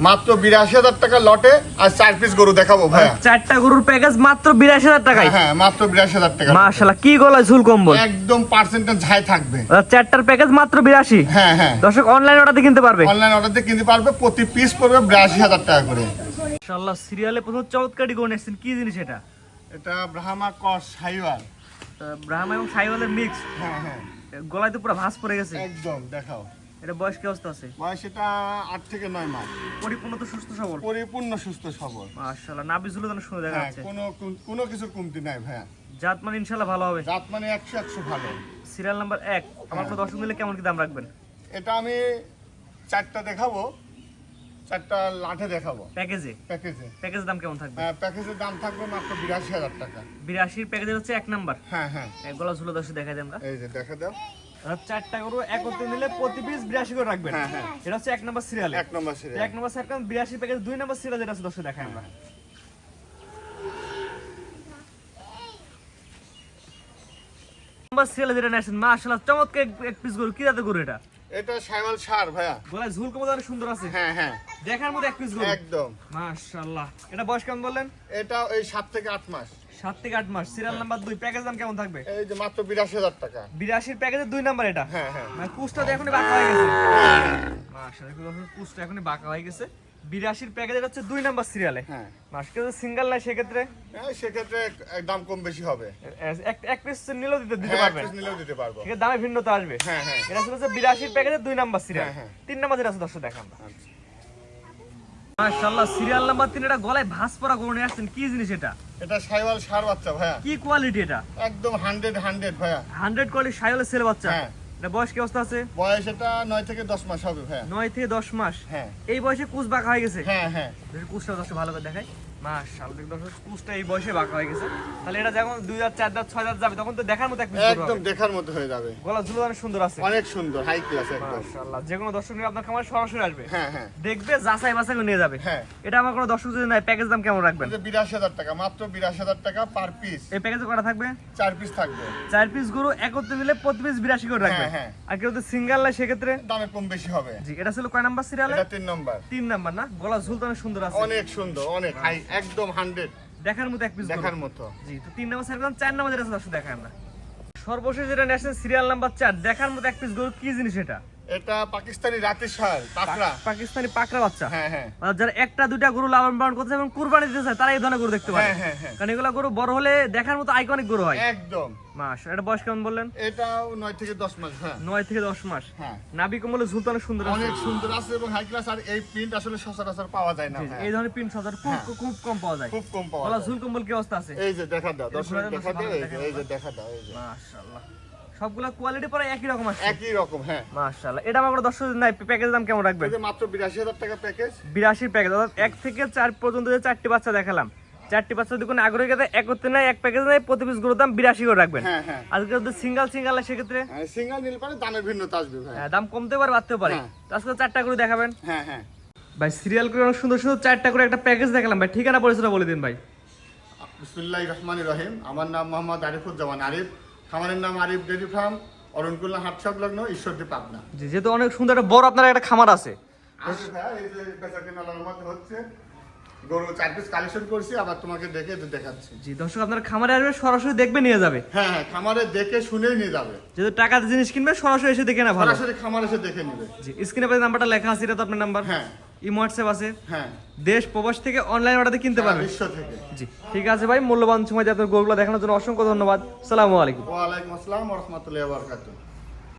মাত্র বিরাশি হাজার টাকা লটে আর চার পিস গরু দেখাবো ভাইয়া। চারটা গরুর প্যাকেজ মাত্র বিরাশি হাজার টাকায়? হ্যাঁ মাত্র বিরাশি হাজার টাকা মাশাল্লাহ কি গলায় ঝুল কম্বল? একদম পার্সেন্টেজ হাই থাকবে। চারটার প্যাকেজ মাত্র বিরাশি? হ্যাঁ হ্যাঁ। দর্শক অনলাইন অর্ডার কিনতে পারবে? অনলাইন অর্ডার দিয়ে কিনতে পারবে প্রতি পিস পড়বে বিরাশি হাজার টাকা করে। মাশাল্লাহ সিরিয়ালে প্রথম চমৎকারই গরু এসেছেন কি জিনিস এটা? এটা ব্রাহ্মা কস হাইওয়ার ব্রাহ্মা এবং সাইওয়ালের মিক্স হ্যাঁ হ্যাঁ। গলায় তো পুরো ভাঁজ পড়ে গেছে। একদম দেখাও। এটা বয়স কি অবস্থা আছে? বয়স এটা আট থেকে নয় মাস। পরিপূর্ণ তো সুস্থ সবল? পরিপূর্ণ সুস্থ সবল। মাশাল্লাহ নাভি ঝুলে তো শুনে দেখা হ্যাঁ যাচ্ছে। কোনো কোনো কিছুর কমতি নাই ভাইয়া। জাত মানে ইনশাল্লাহ ভালো হবে। জাত মানে একশো একশো ভালো। সিরিয়াল নাম্বার এক আমার কোনো দর্শক নিলে কেমন কি দাম রাখবেন? এটা আমি চারটা দেখাবো চারটা লাঠে দেখাবো। প্যাকেজে? প্যাকেজে। প্যাকেজের দাম কেমন থাকবে? হ্যাঁ, প্যাকেজের দাম থাকবে মাত্র বিরাশি হাজার টাকা। বিরাশির প্যাকেজের হচ্ছে এক নাম্বার। হ্যাঁ হ্যাঁ। এক গলা ঝুলে দর্শক দেখা আমরা। এই যে দেখা দাও চারটা গরু একত্রে নিলে প্রতি পিস বিরাশি করে রাখবেন। হ্যাঁ, হ্যাঁ। এটা হচ্ছে এক নাম্বার সিরিয়াল। এক নম্বর সিরিয়াল। এক নম্বর সিরিয়াল বিরাশি প্যাকেজ দুই নাম্বার সিরিয়াল যেটা আছে দর্শক দেখায় আমরা। নাম্বার সিরিয়াল যেটা নেছেন মাশাআল্লাহ চমৎকার এক- এক পিস গরু। কি জাতের গরু এটা? এটা সাইমাল সার ভাইয়া। গলায় ঝুল কমে অনেক সুন্দর আছে। হ্যাঁ হ্যাঁ। দেখার মতো এক পিস গরু। একদম। মাশাআল্লাহ। এটা বয়স কেমন বললেন? এটা এই সাত থেকে আট মাস। সাত থেকে আট মাস। সিরিয়াল নাম্বার দুই প্যাকেজ দাম কেমন থাকবে? এই যে মাত্র বিরাশি হাজার টাকা। বিরাশির প্যাকেজের দুই নাম্বার এটা? হ্যাঁ হ্যাঁ। মানে কুচটা তো এখনই বাঁকা হয়ে গেছে। এখনই বাঁকা হয়ে গেছে। বিরাশির হচ্ছে দুই নাম্বার সিরিয়ালে হ্যাঁ। মাসকে সিঙ্গেল নাই সেক্ষেত্রে? হ্যাঁ, সেক্ষেত্রে দাম কম বেশি হবে। এক পিস নিলেও দিতে দিতে হ্যাঁ, পারবেন নিলেও দিতে পারব। দামে ভিন্নতা আসবে। হ্যাঁ হ্যাঁ। এটা ছিল বিরাশির প্যাকেজের দুই নাম্বার সিরিয়াল। তিন নাম্বার যেটা আছে দর্শক দেখান। আচ্ছা। মাশাআল্লাহ সিরিয়াল নাম্বার 3 এটা গলায় ভাঁজ পরা গরু নিয়ে আসছেন। কি জিনিস এটা? এটা শাইওয়াল সার বাচ্চা ভাইয়া। কি কোয়ালিটি এটা? একদম হান্ড্রেড হান্ড্রেড ভাইয়া। হান্ড্রেড কোয়ালিটি শাইওয়াল সেল বাচ্চা? হ্যাঁ। এটা বয়স কি অবস্থা আছে? বয়স এটা নয় থেকে দশ মাস হবে ভাইয়া। নয় থেকে দশ মাস? হ্যাঁ। এই বয়সে কুচ বাঁকা হয়ে গেছে? হ্যাঁ হ্যাঁ। কুচটা দশ ভালো করে দেখাই। মাশাআল্লাহ দর্শক কুচটা এই বয়সে বাঁকা হয়ে গেছে। তাহলে এটা যখন দুই হাজার চার হাজার ছয় হাজার যাবে তখন তো দেখার মতো এক একদম দেখার মতো হয়ে যাবে। গলা ঝুলো অনেক সুন্দর আছে। অনেক সুন্দর হাই ক্লাস একদম। মাশাআল্লাহ যে কোনো দর্শক নিয়ে আপনার খামার সরাসরি আসবে। হ্যাঁ হ্যাঁ। দেখবে যাচাই বাছাই নিয়ে যাবে। হ্যাঁ। এটা আমার কোনো দর্শক যদি নাই প্যাকেজ দাম কেমন রাখবেন? এটা বিরাশি হাজার টাকা মাত্র বিরাশি হাজার টাকা পার পিস এই প্যাকেজে কটা থাকবে? চার পিস থাকবে। চার পিস গরু একত্রে নিলে প্রতি পিস বিরাশি করে রাখবেন। হ্যাঁ। আর কেউ যদি সিঙ্গেল নাই সেক্ষেত্রে? দামে কম বেশি হবে। জি এটা ছিল কয় নাম্বার সিরিয়ালে এটা তিন নম্বর। তিন নাম্বার না? গলা ঝুল তো অনেক সুন্দর আছে। অনেক সুন্দর অনেক হাই একদম হান্ড্রেড। দেখার মতো এক পিস দেখার মতো। জি তো তিন নাম্বার সার্কেল চার নাম্বার যেটা আছে না। সর্বশেষ যেটা ন্যাশনাল সিরিয়াল নাম্বার চার। দেখার মতো এক পিস গরু কি জিনিস এটা? এটা পাকিস্তানি রাতের সার পাকড়া। পাকিস্তানি পাকড়া বাচ্চা। হ্যাঁ হ্যাঁ। যারা একটা দুইটা গরু লালন পালন করতে এবং কুরবানি দিতে চায় তারা এই ধরনের গরু দেখতে পারে। হ্যাঁ হ্যাঁ হ্যাঁ। কারণ এগুলা গরু বড় হলে দেখার মতো আইকনিক গরু হয়। একদম। মাস এটা বয়স কেমন বললেন? এটাও নয় থেকে দশ মাস হ্যাঁ। নয় থেকে দশ মাস। হ্যাঁ। নাবি কমলে ঝুলতে অনেক সুন্দর আছে। অনেক সুন্দর আছে এবং হাই ক্লাস আর এই প্রিন্ট আসলে সচরাচর পাওয়া যায় না। এই ধরনের পিন সজার খুব হ্যাঁ। খুব কম পাওয়া যায়। খুব কম পাওয়া যায়। ঝুল কম্বল কি অবস্থা আছে? এই যে দেখা দাও দর্শক দেখা দাও। এই যে। দেখা দাও এই যে। মাশাআল্লাহ। সবগুলা কোয়ালিটি পরে একই রকম আছে একই রকম হ্যাঁ। মাশাআল্লাহ। এটা আমার দর্শক নাই প্যাকেজ দাম কেমন রাখবেন? যে মাত্র বিরাশি হাজার টাকা প্যাকেজ বিরাশির প্যাকেজ অর্থাৎ এক থেকে চার পর্যন্ত যে চারটি বাচ্চা দেখালাম চারটি বাচ্চা আগ্রহী একত্রে নেয় এক প্যাকেজ নেয় প্রতি পিস গরুর দাম বিরাশি করে রাখবেন। হ্যাঁ হ্যাঁ। আজকে যদি সিঙ্গেল সিঙ্গেল সেক্ষেত্রে সিঙ্গেল নিল পারে দামের ভিন্নতা আসবে ভাই। হ্যাঁ, দাম কমতে পারে বাড়তেও পারে। হ্যাঁ। আজকে চারটা করে দেখাবেন। হ্যাঁ হ্যাঁ। ভাই সিরিয়াল করে অনেক সুন্দর সুন্দর চারটা করে একটা প্যাকেজ দেখালাম। ভাই ঠিকানা পরিচয় বলে দিন ভাই। বিসমুল্লাহ রহমান রহিম। আমার নাম মোহাম্মদ আরিফুজ্জামান আরিফ। খামারের নাম আরিফ ডেরি ফার্ম অরণকুল্লা হাট সংলগ্ন ঈশ্বরদী পাবনা। যেহেতু অনেক সুন্দর একটা বড় আপনার একটা খামার আছে। হচ্ছে। গরু চার পিস কালেকশন করছি আবার তোমাকে দেখে দেখাচ্ছি। জি দর্শক আপনার খামারে আসবে সরাসরি দেখবে নিয়ে যাবে। হ্যাঁ হ্যাঁ খামারে দেখে শুনেই নিয়ে যাবে। যেহেতু জিনিস কিনবে সরাসরি এসে দেখে না ভালো। সরাসরি খামার এসে দেখে নিবে। জি স্ক্রিনে নাম্বারটা লেখা আছে এটা তো আপনার নাম্বার। হ্যাঁ। ইমো হোয়াটসঅ্যাপ আছে। হ্যাঁ। দেশ প্রবাস থেকে অনলাইন অর্ডারে কিনতে সারা পারবে। বিশ্ব থেকে। জি ঠিক আছে ভাই মূল্যবান সময় দিয়ে আপনার গরুগুলো দেখানোর জন্য অসংখ্য ধন্যবাদ। সালামু আলাইকুম। ওয়ালাইকুম আসসালাম রহমতুল্লাহ বরকাতুহ।